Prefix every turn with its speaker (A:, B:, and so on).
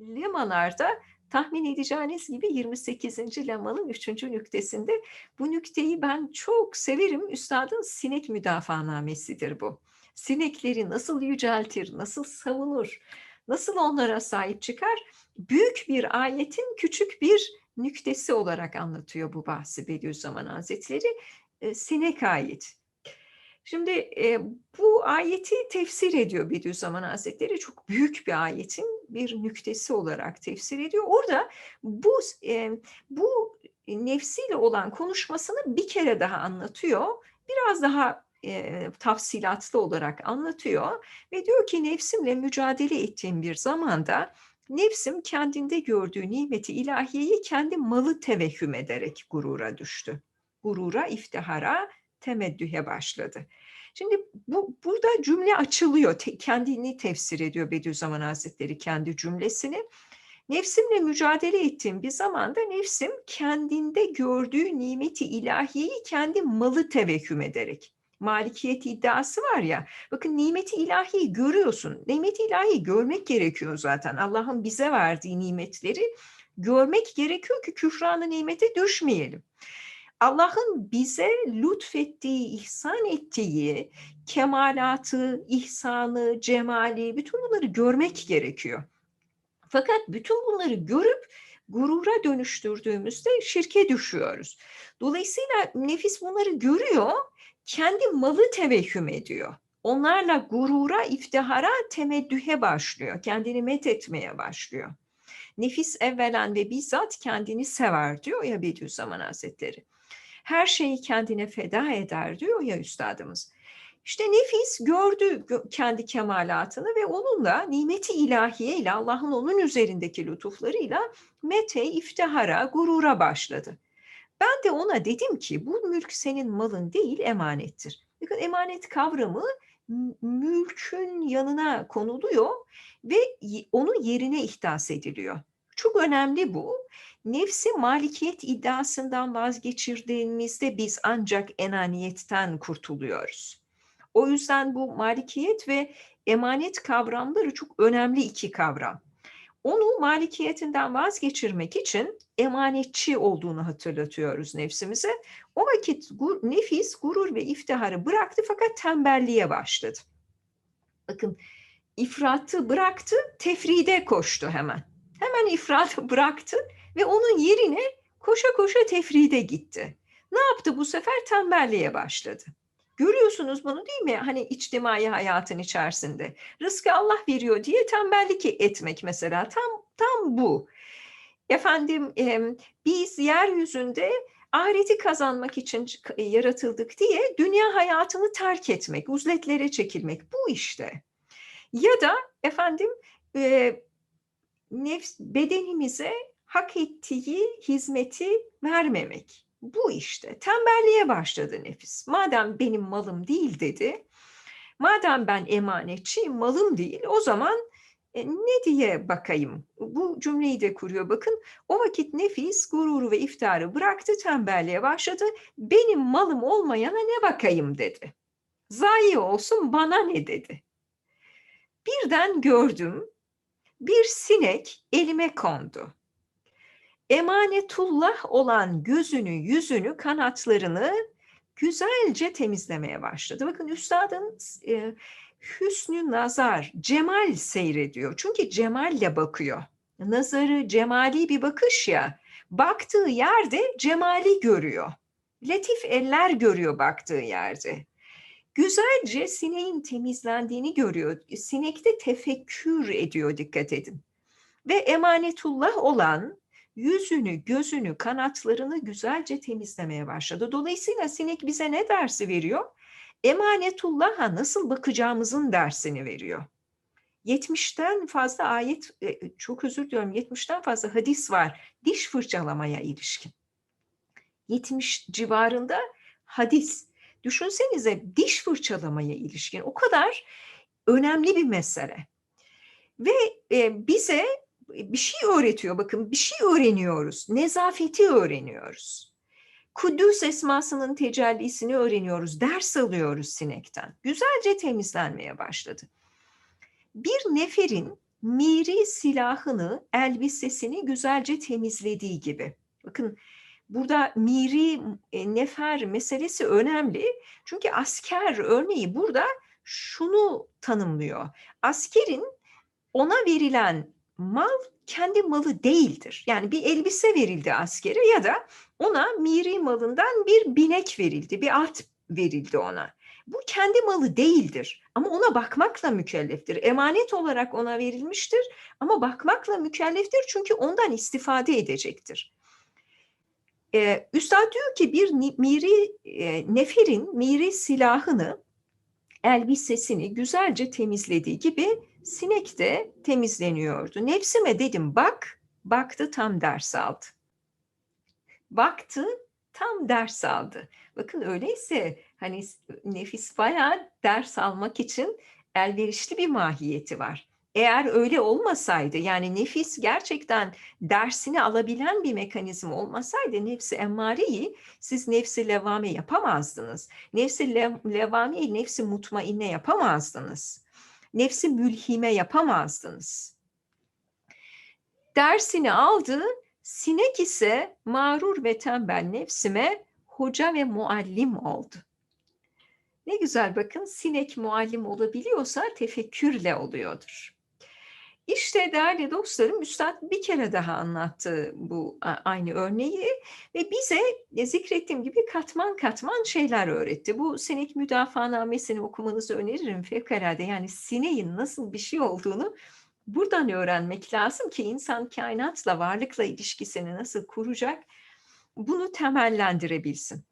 A: Lemalarda tahmin edeceğiniz gibi 28. lemanın 3. nüktesinde bu nükteyi ben çok severim. Üstadın sinek müdafaanamesidir bu. Sinekleri nasıl yüceltir, nasıl savunur, nasıl onlara sahip çıkar? Büyük bir ayetin küçük bir nüktesi olarak anlatıyor bu bahsi Bediüzzaman Hazretleri. Sinek ayet. Şimdi bu ayeti tefsir ediyor Bediüzzaman Hazretleri. Çok büyük bir ayetin bir nüktesi olarak tefsir ediyor. Orada bu e, bu nefsiyle olan konuşmasını bir kere daha anlatıyor. Biraz daha e, tafsilatlı olarak anlatıyor ve diyor ki nefsimle mücadele ettiğim bir zamanda nefsim kendinde gördüğü nimeti ilahiyeyi kendi malı tevehhüm ederek gurura düştü. Gurura, iftihara, temeddühe başladı. Şimdi bu burada cümle açılıyor. Te, kendini tefsir ediyor Bediüzzaman Hazretleri kendi cümlesini. Nefsimle mücadele ettiğim bir zamanda nefsim kendinde gördüğü nimeti ilahiyeyi kendi malı tevehhüm ederek. Malikiyet iddiası var ya. Bakın nimeti ilahiyi görüyorsun. Nimeti ilahiyi görmek gerekiyor zaten. Allah'ın bize verdiği nimetleri görmek gerekiyor ki küfranı nimete düşmeyelim. Allah'ın bize lütfettiği, ihsan ettiği kemalatı, ihsanı, cemali bütün bunları görmek gerekiyor. Fakat bütün bunları görüp gurura dönüştürdüğümüzde şirke düşüyoruz. Dolayısıyla nefis bunları görüyor, kendi malı tevehhüm ediyor. Onlarla gurura, iftihara, temeddühe başlıyor. Kendini met etmeye başlıyor. Nefis evvelen ve bizzat kendini sever diyor ya Bediüzzaman Hazretleri her şeyi kendine feda eder diyor ya üstadımız. İşte nefis gördü kendi kemalatını ve onunla nimeti ilahiye ile Allah'ın onun üzerindeki lütuflarıyla mete, iftihara, gurura başladı. Ben de ona dedim ki bu mülk senin malın değil emanettir. Bakın emanet kavramı mülkün yanına konuluyor ve onu yerine ihdas ediliyor. Çok önemli bu. Nefsi malikiyet iddiasından vazgeçirdiğimizde biz ancak enaniyetten kurtuluyoruz. O yüzden bu malikiyet ve emanet kavramları çok önemli iki kavram. Onu malikiyetinden vazgeçirmek için emanetçi olduğunu hatırlatıyoruz nefsimize. O vakit nefis gurur ve iftiharı bıraktı fakat tembelliğe başladı. Bakın ifratı bıraktı, tefride koştu hemen. Hemen ifratı bıraktı ve onun yerine koşa koşa tefride gitti. Ne yaptı bu sefer? Tembelliğe başladı. Görüyorsunuz bunu değil mi? Hani içtimai hayatın içerisinde. Rızkı Allah veriyor diye tembellik etmek mesela. Tam tam bu. Efendim e, biz yeryüzünde ahireti kazanmak için yaratıldık diye dünya hayatını terk etmek, uzletlere çekilmek bu işte. Ya da efendim e, nefs bedenimize hak ettiği hizmeti vermemek. Bu işte tembelliğe başladı nefis. Madem benim malım değil dedi. Madem ben emanetçiyim malım değil o zaman e, ne diye bakayım? Bu cümleyi de kuruyor bakın. O vakit nefis gururu ve iftarı bıraktı tembelliğe başladı. Benim malım olmayana ne bakayım dedi. Zayi olsun bana ne dedi. Birden gördüm bir sinek elime kondu emanetullah olan gözünü, yüzünü, kanatlarını güzelce temizlemeye başladı. Bakın üstadın e, hüsnü nazar, cemal seyrediyor. Çünkü cemalle bakıyor. Nazarı cemali bir bakış ya. Baktığı yerde cemali görüyor. Latif eller görüyor baktığı yerde. Güzelce sineğin temizlendiğini görüyor. Sinekte tefekkür ediyor dikkat edin. Ve emanetullah olan yüzünü, gözünü, kanatlarını güzelce temizlemeye başladı. Dolayısıyla sinek bize ne dersi veriyor? Emanetullah'a nasıl bakacağımızın dersini veriyor. 70'ten fazla ayet, e, çok özür diliyorum, 70'ten fazla hadis var diş fırçalamaya ilişkin. 70 civarında hadis. Düşünsenize diş fırçalamaya ilişkin o kadar önemli bir mesele. Ve e, bize bir şey öğretiyor. Bakın bir şey öğreniyoruz. Nezafeti öğreniyoruz. Kudüs esmasının tecellisini öğreniyoruz. Ders alıyoruz sinekten. Güzelce temizlenmeye başladı. Bir neferin miri silahını, elbisesini güzelce temizlediği gibi. Bakın burada miri e, nefer meselesi önemli. Çünkü asker örneği burada şunu tanımlıyor. Askerin ona verilen mal kendi malı değildir. Yani bir elbise verildi askere ya da ona miri malından bir binek verildi, bir at verildi ona. Bu kendi malı değildir ama ona bakmakla mükelleftir. Emanet olarak ona verilmiştir ama bakmakla mükelleftir çünkü ondan istifade edecektir. Üstad diyor ki bir miri e, neferin miri silahını elbisesini güzelce temizlediği gibi sinek de temizleniyordu. Nefsime dedim bak, baktı tam ders aldı. Baktı tam ders aldı. Bakın öyleyse hani nefis bayağı ders almak için elverişli bir mahiyeti var. Eğer öyle olmasaydı yani nefis gerçekten dersini alabilen bir mekanizma olmasaydı nefsi emmareyi siz nefsi levame yapamazdınız. Nefsi le, levameyi nefsi mutmainne yapamazdınız. Nefsi mülhime yapamazdınız. Dersini aldı, sinek ise mağrur ve tembel nefsime hoca ve muallim oldu. Ne güzel bakın sinek muallim olabiliyorsa tefekkürle oluyordur. İşte değerli dostlarım Üstad bir kere daha anlattı bu aynı örneği ve bize e, zikrettiğim gibi katman katman şeyler öğretti. Bu sinek müdafaanamesini okumanızı öneririm fevkalade. Yani sineğin nasıl bir şey olduğunu buradan öğrenmek lazım ki insan kainatla, varlıkla ilişkisini nasıl kuracak bunu temellendirebilsin.